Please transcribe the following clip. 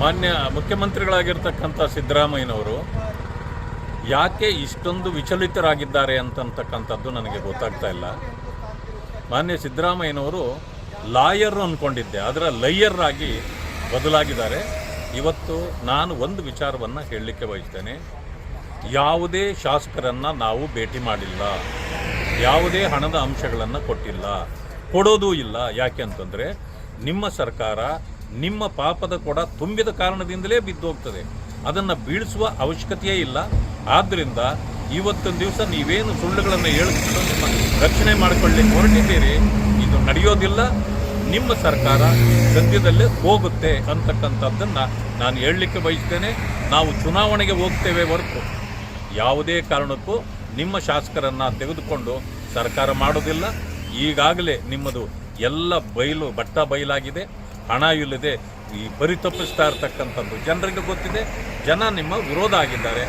ಮಾನ್ಯ ಮುಖ್ಯಮಂತ್ರಿಗಳಾಗಿರ್ತಕ್ಕಂಥ ಸಿದ್ದರಾಮಯ್ಯನವರು ಯಾಕೆ ಇಷ್ಟೊಂದು ವಿಚಲಿತರಾಗಿದ್ದಾರೆ ಅಂತಕ್ಕಂಥದ್ದು ನನಗೆ ಗೊತ್ತಾಗ್ತಾ ಇಲ್ಲ. ಮಾನ್ಯ ಸಿದ್ದರಾಮಯ್ಯನವರು ಲಾಯರ್ ಅಂದ್ಕೊಂಡಿದ್ದೆ ಅದರ ಲೈಯರ್ ಆಗಿ ಬದಲಾಗಿದ್ದಾರೆ. ಇವತ್ತು ನಾನು ಒಂದು ವಿಚಾರವನ್ನು ಹೇಳಲಿಕ್ಕೆ ಬಯಸ್ತೇನೆ. ಯಾವುದೇ ಶಾಸಕರನ್ನು ನಾವು ಭೇಟಿ ಮಾಡಿಲ್ಲ, ಯಾವುದೇ ಹಣದ ಅಂಶಗಳನ್ನು ಕೊಟ್ಟಿಲ್ಲ, ಕೊಡೋದೂ ಇಲ್ಲ. ಯಾಕೆ ಅಂತಂದರೆ ನಿಮ್ಮ ಸರ್ಕಾರ ನಿಮ್ಮ ಪಾಪದ ಕೊಡ ತುಂಬಿದ ಕಾರಣದಿಂದಲೇ ಬಿದ್ದು ಹೋಗ್ತದೆ ಅದನ್ನು ಬೀಳಿಸುವ ಅವಶ್ಯಕತೆಯೇ ಇಲ್ಲ. ಆದ್ದರಿಂದ ಇವತ್ತೊಂದು ದಿವಸ ನೀವೇನು ಸುಳ್ಳುಗಳನ್ನು ಹೇಳಿಕೊಂಡು ನಿಮ್ಮ ರಕ್ಷಣೆ ಮಾಡಿಕೊಳ್ಳಿಕ್ಕೆ ಹೊರಟಿದ್ದೀರಿ. ಇದು ನಡೆಯೋದಿಲ್ಲ. ನಿಮ್ಮ ಸರ್ಕಾರ ಸದ್ಯದಲ್ಲೇ ಹೋಗುತ್ತೆ ಅಂತಕ್ಕಂಥದ್ದನ್ನು ನಾನು ಹೇಳಲಿಕ್ಕೆ ಬಯಸ್ತೇನೆ. ನಾವು ಚುನಾವಣೆಗೆ ಹೋಗ್ತೇವೆ ಹೊರತು. ಯಾವುದೇ ಕಾರಣಕ್ಕೂ ನಿಮ್ಮ ಶಾಸಕರನ್ನು ತೆಗೆದುಕೊಂಡು ಸರ್ಕಾರ ಮಾಡೋದಿಲ್ಲ. ಈಗಾಗಲೇ ನಿಮ್ಮದು ಎಲ್ಲ ಬಯಲು ಬಟ್ಟ ಬಯಲಾಗಿದೆ ಹಣ ಇಲ್ಲದೆ ಈ ಪರಿತಪ್ಪಿಸ್ತಾ ಇರತಕ್ಕಂಥದ್ದು ಜನರಿಗೆ ಗೊತ್ತಿದೆ. ಜನ ನಿಮ್ಮ ವಿರೋಧ ಆಗಿದ್ದಾರೆ.